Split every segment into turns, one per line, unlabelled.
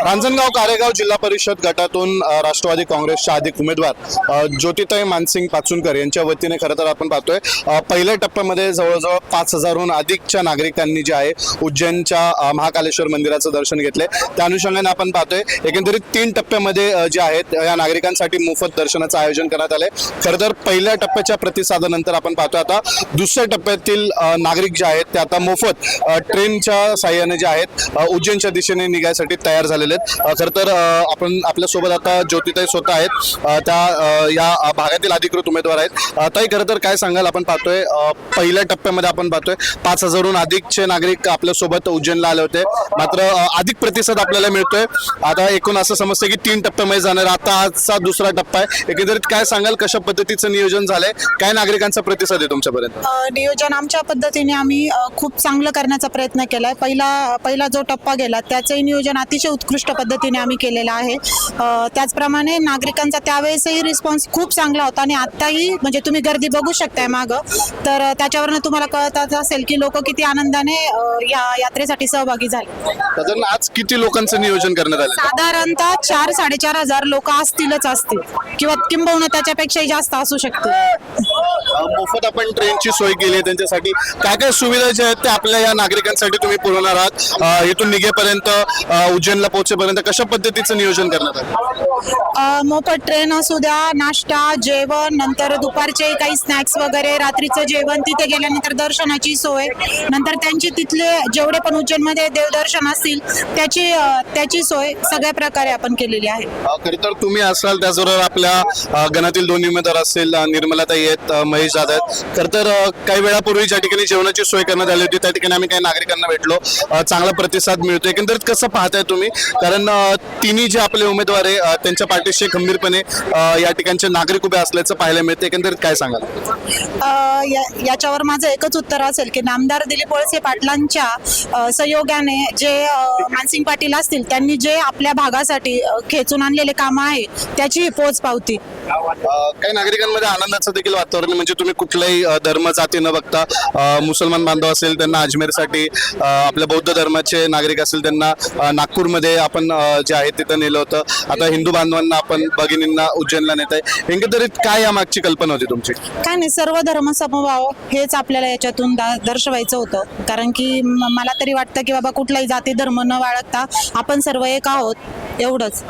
रांजणगाव कारेगाव जिल्हा परिषद गटातून राष्ट्रवादी काँग्रेसच्या अधिक उमेदवार ज्योतिताई मानसिंग पाचुनकर यांच्या वतीने खरं तर आपण पाहतोय पहिल्या टप्प्यामध्ये जवळजवळ पाच हजारहून अधिकच्या नागरिकांनी जे आहे उज्जैनच्या महाकालेश्वर मंदिराचं दर्शन घेतले. त्या अनुषंगाने आपण पाहतोय एकंदरीत तीन टप्प्यामध्ये जे आहेत या नागरिकांसाठी मोफत दर्शनाचं आयोजन करण्यात आलंय. खरं तर पहिल्या टप्प्याच्या प्रतिसादानंतर आपण पाहतोय आता दुसऱ्या टप्प्यातील नागरिक जे आहेत ते आता मोफत ट्रेनच्या साह्याने जे आहेत उज्जैनच्या दिशेने निघायसाठी तयार झालेले आलेत खरं तर आपण आपल्यासोबत आता ज्योतिताई स्वतः आहेत. त्या या भागातील अधिकृत उमेदवार आहेत. ताई खरं तर काय सांगाल? आपण पाहतोय पहिल्या टप्प्यामध्ये आपण पाहतोय पाच हजारहून अधिकचे नागरिक आपल्यासोबत उज्जैनला आले होते. मात्र अधिक प्रतिसाद आपल्याला मिळतोय. आता एकूण असं समजतं की तीन टप्प्यामध्ये जाणार आता आजचा दुसरा टप्पा आहे. एकंदरीत काय सांगाल? कशा पद्धतीचं नियोजन झालंय? काय नागरिकांचा प्रतिसाद आहे तुमच्यापर्यंत?
नियोजन आमच्या पद्धतीने आम्ही खूप चांगलं करण्याचा प्रयत्न केलाय. पहिला पहिला जो टप्पा गेला त्याचंही नियोजन अतिशय उत्कृष्ट पद्धतीने आम्ही केलेलं आहे. त्याचप्रमाणे नागरिकांचा त्यावेळेसही रिस्पॉन्स खूप चांगला होता आणि आत्ताही म्हणजे तुम्ही गर्दी बघू शकताय मागं. तर त्याच्यावरनं तुम्हाला कळतच असेल की लोक किती आनंदाने या यात्रेसाठी सहभागी झाले.
आज किती लोकांचं नियोजन करण्यात आलं
साधारणतः चार साडेचार हजार लोक असतीलच असतील. किंवा किंबहुना त्याच्यापेक्षाही जास्त असू शकतील.
अ, मोफत आपण ट्रेनची सोय केली आहे त्यांच्यासाठी. काय काय सुविधा ज्या आहेत त्या आपल्या या नागरिकांसाठी तुम्ही पुरवणार आहात? इथून निघेपर्यंत उज्जैनला पोहोचेपर्यंत कशा पद्धतीचं नियोजन करण्यात आलं?
मोफत ट्रेन असू द्या नाश्ता जेवण नंतर दुपारचे काही स्नॅक्स वगैरे रात्रीचं जेवण तिथे गेल्यानंतर दर्शनाची सोय. नंतर त्यांची तिथले जेवढे पण उज्जैनमध्ये देवदर्शन असतील त्याची त्याची सोय सगळ्या प्रकारे आपण केलेली आहे.
खरं तर तुम्ही असाल त्याचबरोबर आपल्या गणातील दोन उमेदवार असतील अ, निर्मलाताई आहेत महेश दादा आहेत. खरं तर अ, काही वेळापूर्वी ज्या ठिकाणी जेवणाची सोय करण्यात आली होती त्या ठिकाणी आम्ही काही नागरिकांना भेटलो. चांगला प्रतिसाद मिळतो एकंदरीत कसं पाहताय तुम्ही? कारण तिन्ही जे आपले उमेदवार आहे त्यांच्या पाठीशी खंबीरपणे या ठिकाणचे नागरिक उभे असल्याचं पाहायला मिळते. एकंदरीत काय सांगाल?
या- याच्यावर माझं एकच उत्तर असेल की नामदार दिलीप वळसे पाटलांच्या सहयोगाने जे मानसिंग पाटील असतील त्यांनी जे आपल्या भागासाठी खेचून आणलेले काम आहे त्याची पोच पावती.
काही नागरिकांमध्ये आनंदाचं देखील वातावरण म्हणजे तुम्ही कुठल्याही धर्म जाती न बघता मुसलमान बांधव असेल त्यांना अजमेरसाठी आपल्या बौद्ध धर्माचे नागरिक असेल त्यांना नागपूरमध्ये आपण जे आहे तिथं नेलं होतं. आता हिंदू बांधवांना आपण भगिनींना उज्जैनला नेत आहे. एकंदरीत काय या मागची कल्पना होती तुमची?
काय नाही सर्व धर्म समभाव हेच आपल्याला याच्यातून दा- दर्शवायचं होतं. कारण की मला तरी वाटतं की बाबा कुठलाही जाती धर्म न बाळगता आपण सर्व एक आहोत. एवढंच.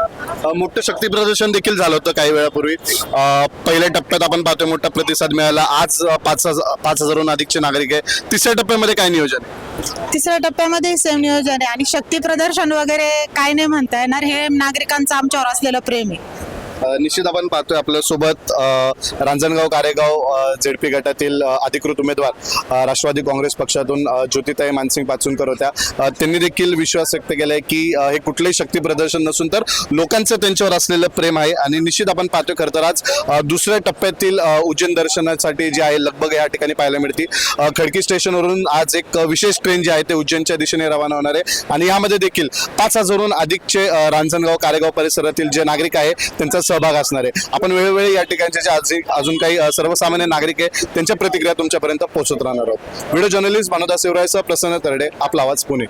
अ, मोठं शक्ती प्रदर्शन देखील झालं होतं काही वेळापूर्वी. अ, पहिल्या टप्प्यात आपण पाहतोय मोठा प्रतिसाद मिळाला. आज अ, पाच हजार पाच हजारहून अधिकचे नागरिक आहे. तिसऱ्या टप्प्यामध्ये काय नियोजन आहे?
तिसऱ्या टप्प्यामध्ये सेम नियोजन आहे. आणि शक्ती प्रदर्शन वगैरे काय नाही म्हणता येणार. हे नागरिकांचं आमच्यावर असलेलं प्रेम आहे.
निश्चित आपण पाहतोय आपल्यासोबत रांजणगाव कारेगाव झेडपी गटातील अधिकृत उमेदवार राष्ट्रवादी काँग्रेस पक्षातून ज्योतिताई मानसिंग पाचुनकर होत्या. त्यांनी देखील विश्वास व्यक्त केलाय की हे कुठलंही शक्ती प्रदर्शन नसून तर लोकांचं त्यांच्यावर असलेलं प्रेम आहे. आणि निश्चित आपण पाहतोय खरं तर आज दुसऱ्या टप्प्यातील उज्जैन दर्शनासाठी जे आहे लगबग या ठिकाणी पाहायला मिळते. खडकी स्टेशनवरून आज एक विशेष ट्रेन जी आहे ते उज्जैनच्या दिशेने रवाना होणार आहे. आणि यामध्ये देखील पाच हजारहून अधिकचे रांजणगाव कारेगाव परिसरातील जे नागरिक आहे त्यांचा सहभाग असणार. आहे आपण वेळोवेळी या ठिकाणचे जे आज अजून काही सर्वसामान्य नागरिक आहे त्यांच्या प्रतिक्रिया तुमच्यापर्यंत पोहोचत राहणार आहोत. व्हिडिओ जर्नलिस्ट मानवदास शिवरायचा प्रसन्न तरडे आपला आवाज पुणे.